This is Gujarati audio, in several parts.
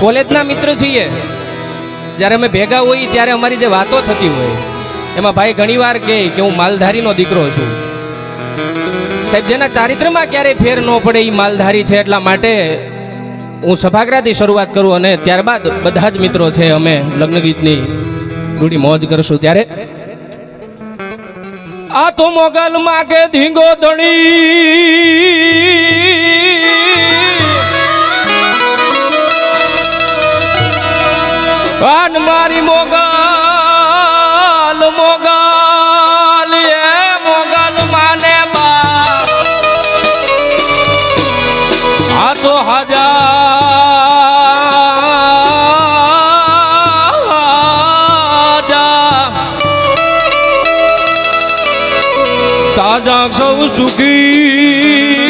કોલેજના મિત્ર છીએ. જ્યારે અમે ભેગા હોઈએ ત્યારે અમારી જે વાતો થતી હોય, એમાં ભાઈ ઘણીવાર કહે કે હું માલધારીનો દીકરો છું. સાહેબ, જેના ચારિત્રમાં ક્યારેય ફેર ન પડે એ માલધારી છે એટલા માટે હું સભાગ્રાથી શરૂઆત કરું અને ત્યારબાદ બધા જ મિત્રો છે અમે લગ્ન ગીતની રૂડી મોજ કરશું ત્યારે. આ તો મોગલ માગે ધીંગો ધણી. આન મારી મોગલ મોગલ એ મોગલ માને બા આ તો હજા તાજા સૌ સુખી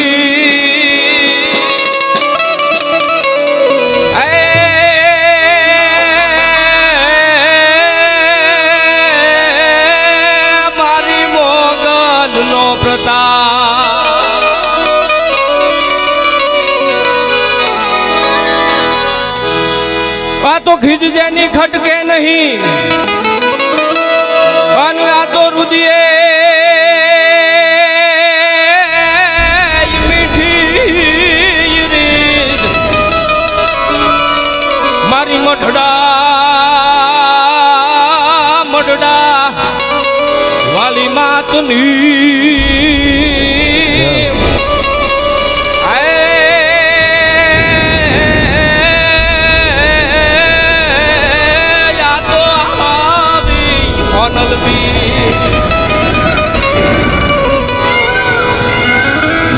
આ તો ખીજજેની ખટકે નહીં. અને આ તો રુદિયે મારી મઠડા મઠડા વાલી માતની.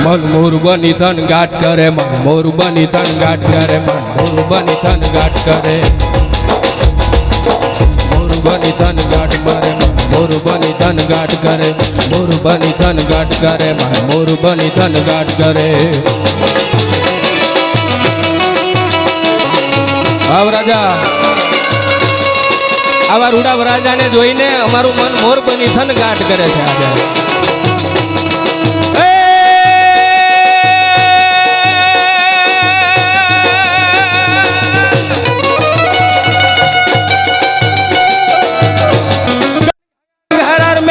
મન મોર બની ધન ગાટ કરે મન મોર બની ધન ગાટ કરે મન મોર બની ધન ગાટ કરે મોર બની ધન ગાટ મારે મન મોર બની ધન ગાટ કરે મોર બની ધન ગાટ કરે મન મોર બની ધન ગાટ કરે આવ રાજા આવા રૂડા રાજાને જોઈને અમારું મન મોર બની ધન ગાટ કરે છે આજે. ઘરાર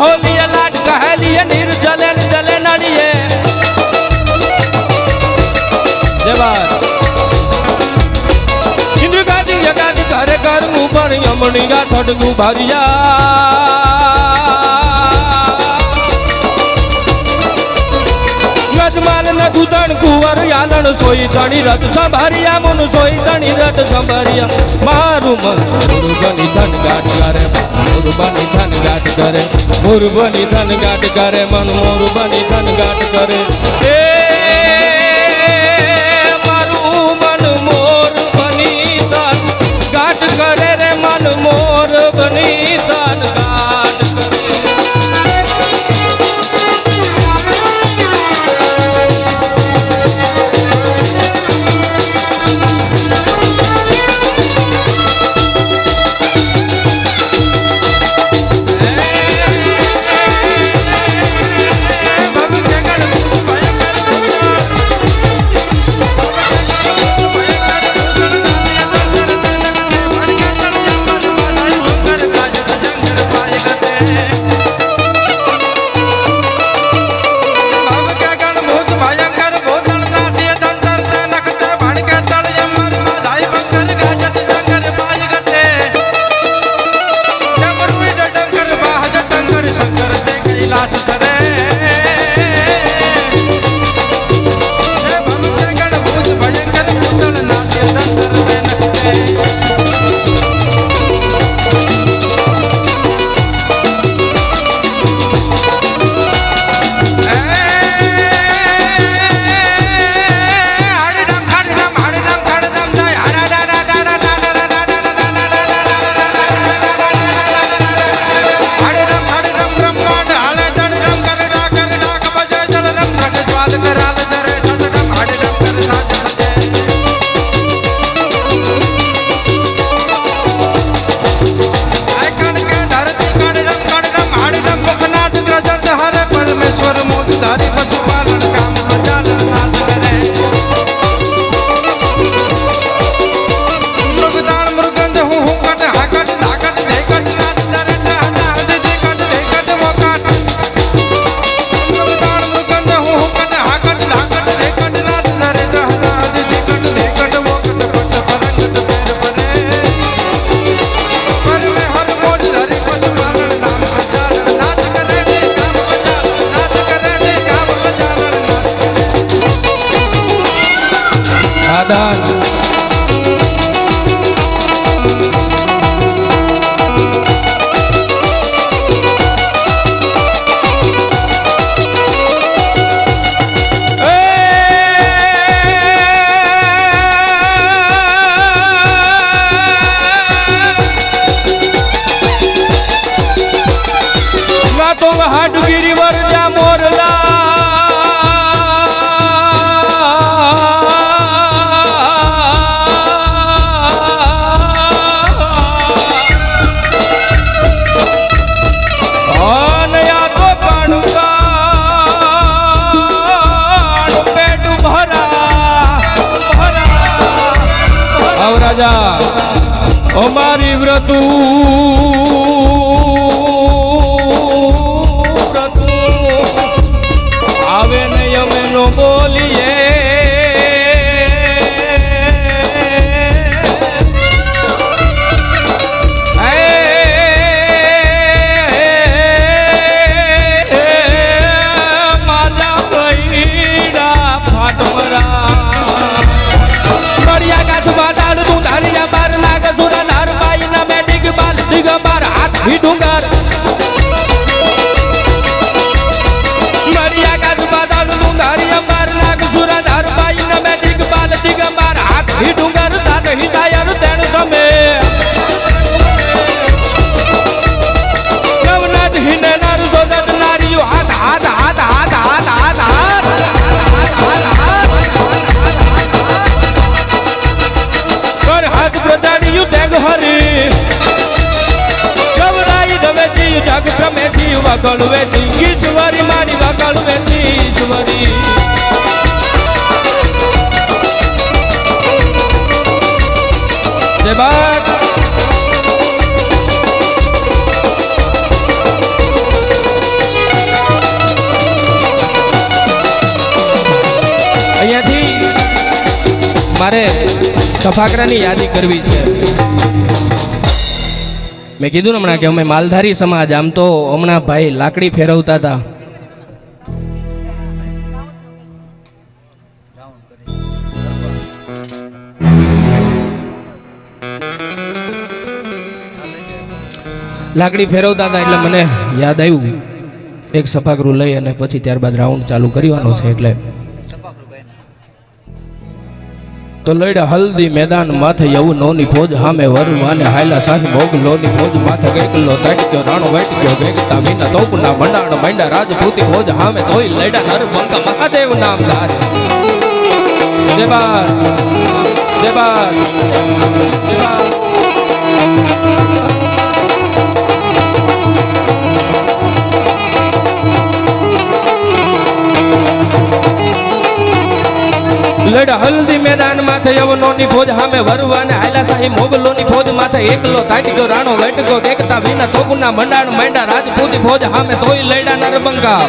મહોલીએ લાટ કહેલીએ નીર જલે જલે નડીએ જવાન ઇન્દ્ર ગાદી જગાદી ઘરે ઘર ઉપર યમણી ગા સડગું ભરિયા. ગજમાલ ન દૂધણ કુંવર યાદણ સોઈ ધણી રથ સંભારિયા, મુન સોઈ ધણી રથ સંભારિયા. મારું મન ગણી ધન ગાટ કરે મુરબની ધન ગાટ કરે મોરબની ધન ગાટ કરે મન મોરબની ધન ગાટ કરે cantar આવ્રતું ઈ ડુંગર નડિયા ગાજબા દાડ ડુંગર અંબાર નાગ સુરા ધાર બાઈ ન મેં દિગબાલ દિગંબર. ડુંગર વગળ વેચી. ઈશ્વરી મારી વગળ વેચી ઈશ્વરી. અહીંયાથી મારે સફાકરાની યાદી કરવી છે. મેં કીધું હમણાં કે અમે માલધારી સમાજ, આમ તો હમણાં ભાઈ લાકડી ફેરવતા હતા. લાકડી ફેરવતા હતા એટલે મને યાદ આવ્યું. એક સફાગૃહ લઈ અને પછી ત્યારબાદ રાઉન્ડ ચાલુ કરવાનો છે એટલે તો લડ્યા હલ્દી મેદાન માથે યવું નોની ફોજ હામે વરવાને હાયલા સાહી મોગ લોની ફોજ માથે ગેકલો તટક્યો રાણો વેટક્યો ગેકતા વિના તોપના મંડાણ મંડા રાજપૂતી ફોજ હામે તોય લડ્યા નરબંકા મહાદેવ નામ ધારે. જય બાર જય લડ હલ્દી મેદાન માથે યવનોની ફોજ હામે વરવાને હાયલા સાહી મોગલોની ફોજ માથે એકલો તાટક્યો રાણો વેટકો દેખતા વિના તોપના મંડાણ માંડા રાજપૂતી ફોજ હામે તોય લડ્યા નરબંગા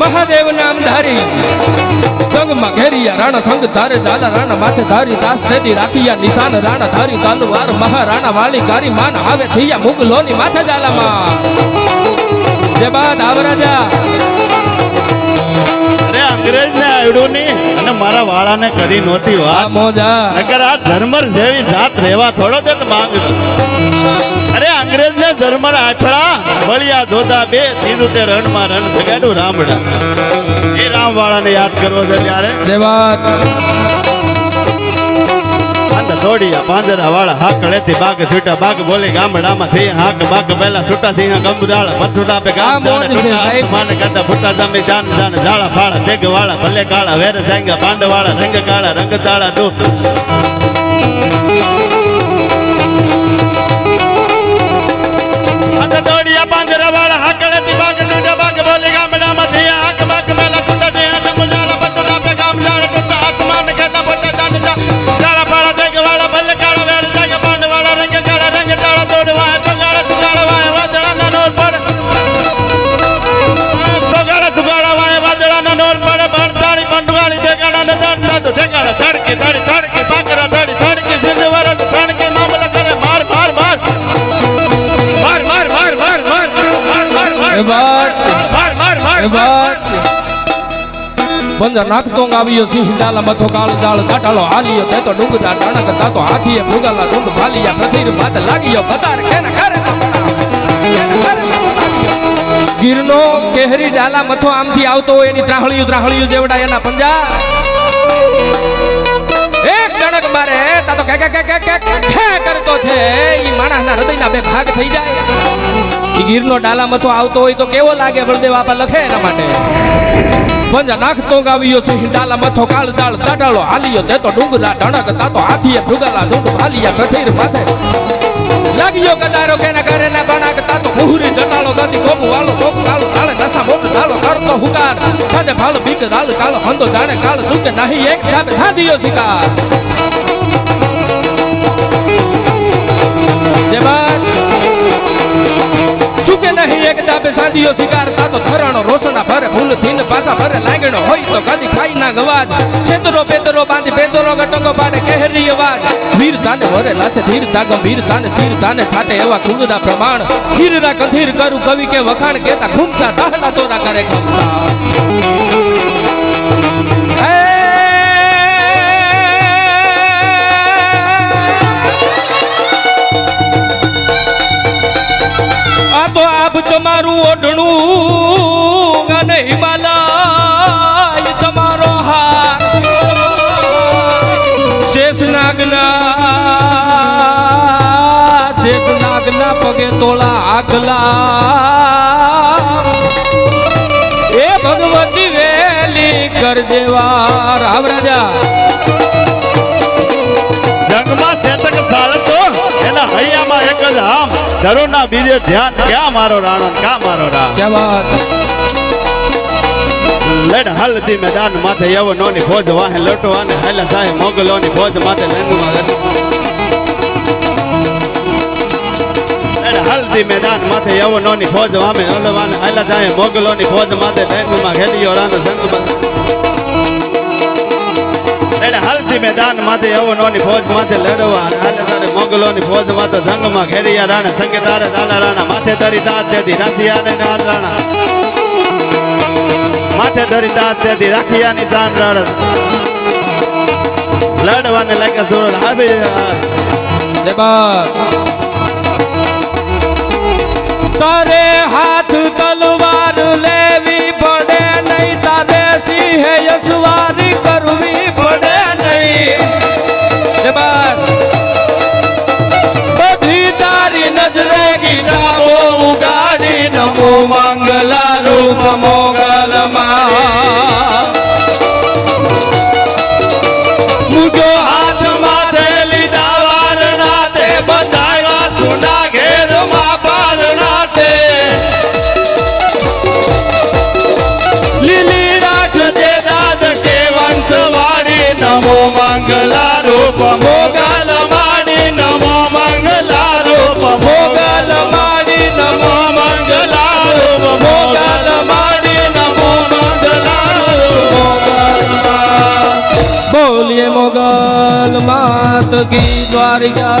મહાદેવ નામ ધારી સંગમાં ઘેરિયા રાણા સંગ ધારે ઝાલા રાણા, માથે ધારી દાસ તેની રાખિયા નિશાન રાણા, ધારી તાલુવાર, મહારાણા વાળી કારી માન આવે થઈયા મુગલોની માથે ઝાલામાં. જે બાદ આવરાજા અરે અંગ્રેજ ને આવડ્યું નહીં અને મારા વાળાને કદી નહોતી વાત. મોજા. અગર આ ધર્મર જેવી જાત રહેવા થોડો તે માંગ અરે અંગ્રેજ ને ધર્મર આઠડા બળિયા ધોતા બે ત્રીજું તે રણમાં રણ જગાડ્યું રામડા. એ રામ વાળાને યાદ કરવો છે ત્યારે? દોડિયા પાંદરા વાળા હાક લેતી બાગ છૂટા બાગ બોલી ગામડામાં થઈ હાક બાગ પહેલા છૂટા થઈ ગમદાળ પથુડા પે ગામ. આસમાન કાંટા ફૂટા જમી જાન જાન ઝાળા ફાળા તેગ વાળા ભલે કાળા વેર જાંગા પાંડ વાળા રંગ કાળા રંગ તાળા તું દોડિયા બંધ નાખતો આવ્યો સિંહ ડાલા મથો કાળ દાળ કાટાલો હાલિયો તે તો ડુંગરા ટાણક તાતો હાથીએ ભૂગાલા ડુંગ ભાલિયા પ્રથિર માત લાગ્યો પતાર કેને કરે ગીરનો કેહરી ડાલા મથો આમથી આવતો હોય એની ત્રાહળિયું ત્રાહળિયું જેવડા એના પંજા એક જણક મારે તા તો કે કે કે કે કરતો છે ઈ માણસના હૃદયના બે ભાગ થઈ જાય ગીરનો ડાલા મથો આવતો હોય તો કેવો લાગે? બળદેવ આપા લખે એના માટે. પંજા નાખતો ગાવ્યો સિંહ ડાલા મથો, કાળ દાળ દાડાળો તે તો ડુંગરા ઢણક તાતો હાથીએ ભૃગાલા ઢુંગ હાલિયા પ્રથિર માથે. લાગ્યો કદારો કેના કરે ના બણાક તાતો મુહરી જટાળો દાદી કોપ વાળો કોપ કાળો કાળે નસા મોટ ડાળો કરતો હુકાર. છાને ભાલો બીક દાલ કાળો હંદો જાણે કાળ, ચૂકે નહીં એક સામે હાંધીયો શિકાર. જે બાદ ચૂકે નહીં એક દાબે સાંધિયો શિકાર તાતો થરાણો રોસણા ભરે, ભૂલ થીન પાછા ભરે, લાગણો હોય તો કદી ખાઈ ના ગવાજ. છેતરો પેતરો બાંધી પેતરો ગટકો પાડે, કહેરી અવાજ. વીર તાને વરેલા છે ધીર તા ગંભીર તાને સ્થિર તાને છાટે એવા કુંગના પ્રમાણ. હીરના કંધીર કરું કવિ કે વખાણ કેતા ઘૂમતા તાહલા તોરા કરે ખમસા તો આપ તમારું ઓઢણું અને હિમાલય તમારો હાર. શેષનાગના શેષનાગના પગે તોળા આગલા. એ ભગવતી વેલી કર દેવા રામ રાજા. જગમાં ચેતક ચાલતો એના હૈયામાં એક જ આમ. ધરુના બીજે ધ્યાન ક્યાં મારો રાણો ને ક્યાં મારો રામ? ક્યાં વાત? લડ હલદી મેદાન માથે યવનોની ફોજ વાહે લટવાને હેલે સાહે મોગલોની ફોજ માથે લડ હલદી મેદાન માથે યવનોની ફોજ વામે હલવાને હેલે સાહે મોગલોની ફોજ માથે લંગમાં ઘેલિયો રાનો સંગ હલદી મેદાન માથે યવનોની ફોજ માથે લડવા હાલે તારે મોગલોની ફોજ માથે સંગમાં ઘેરિયા રાણા સંગે તારે દાલા રાણા, માથે તરી તાત તેથી રાંધિયાને નાર રાણા. માથે ધરી દાંત તેથી રાખિયાની તાન રડ. લડવાને લાગે સુર આવી. તારે હાથ તલવાર લેવી કી દ્વારિકા